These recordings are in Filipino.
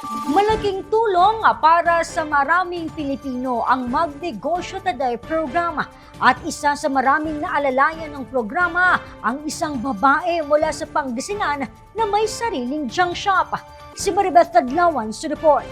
Malaking tulong para sa maraming Pilipino ang Magnegosyo Today program at isa sa maraming naalalayan ng programa ang isang babae mula sa Pangasinan na may sariling junk shop. Si Maribeth Tadlawan report.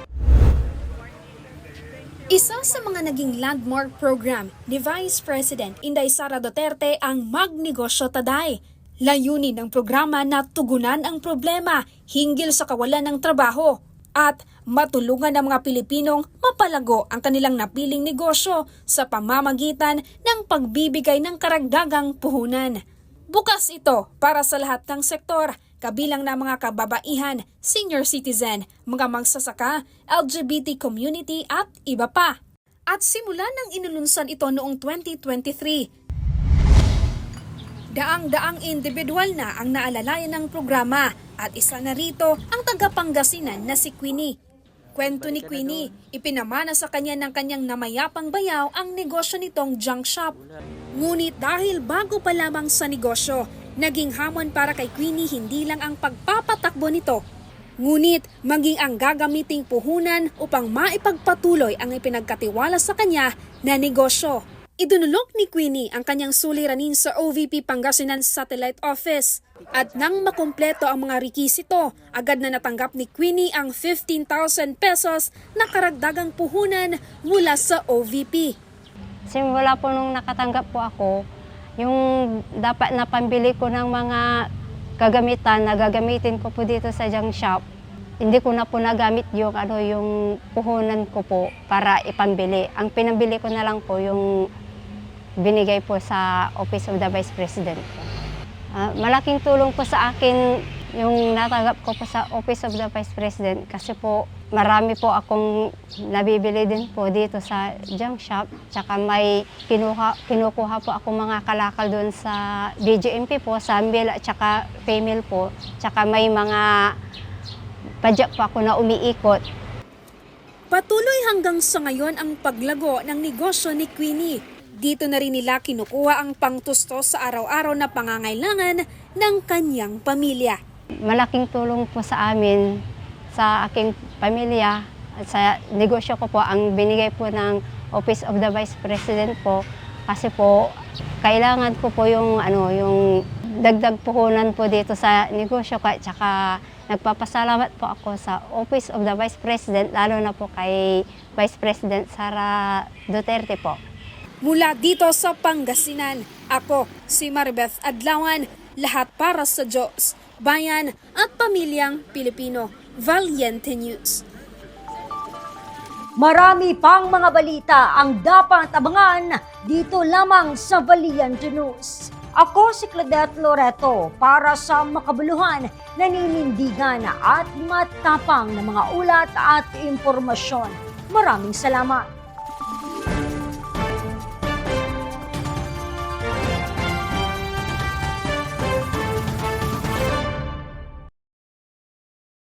Isa sa mga naging landmark program ni Vice President Inday Sara Duterte ang Magnegosyo Taday. Layunin ng programa na tugunan ang problema hinggil sa kawalan ng trabaho at matulungan ng mga Pilipinong mapalago ang kanilang napiling negosyo sa pamamagitan ng pagbibigay ng karagdagang puhunan. Bukas ito para sa lahat ng sektor, kabilang na mga kababaihan, senior citizen, mga magsasaka, LGBT community at iba pa. At simula nang inulunsan ito noong 2023, Daang-daang individual na ang naalalayan ng programa at isa na rito ang taga-Pangasinan na si Queenie. Kwento ni Queenie, ipinamana sa kanya ng kanyang namayapang bayaw ang negosyo nitong junk shop. Ngunit dahil bago pa lamang sa negosyo, naging hamon para kay Queenie hindi lang ang pagpapatakbo nito, ngunit maging ang gagamiting puhunan upang maipagpatuloy ang ipinagkatiwala sa kanya na negosyo. Idunulok ni Queenie ang kanyang suliranin sa OVP Pangasinan Satellite Office. At nang makumpleto ang mga rekisito, agad na natanggap ni Queenie ang 15,000 pesos na karagdagang puhunan mula sa OVP. Simula po nung nakatanggap po ako, yung dapat na pambili ko ng mga gagamitan na gagamitin ko po dito sa junk shop, hindi ko na po nagamit yung, ano, yung puhunan ko po para ipambili. Ang pinambili ko na lang po yung binigay po sa Office of the Vice President. Ah, malaking tulong po sa akin yung natanggap ko po sa Office of the Vice President kasi po marami po akong nabibili din po dito sa junk shop. Tsaka may kinuha, kinukuha po ako mga kalakal doon sa DGMP po, sa male at tsaka female po. Tsaka may mga padyak po ako na umiikot. Patuloy hanggang sa ngayon ang paglago ng negosyo ni Queenie. Dito na rin nila kinukuha ang pangtusto sa araw-araw na pangangailangan ng kanyang pamilya. Malaking tulong po sa amin, sa aking pamilya, at sa negosyo ko po, ang binigay po ng Office of the Vice President po, kasi po, kailangan ko po yung, ano, yung dagdag puhunan po dito sa negosyo ko, at saka nagpapasalamat po ako sa Office of the Vice President, lalo na po kay Vice President Sara Duterte po. Mula dito sa Pangasinan, ako si Maribeth Adlawan, lahat para sa Diyos, bayan at pamilyang Pilipino. Valiente News. Marami pang mga balita ang dapat abangan dito lamang sa Valiente News. Ako si Claudette Loreto para sa makabuluhan, naninindigan at matapang na mga ulat at impormasyon. Maraming salamat.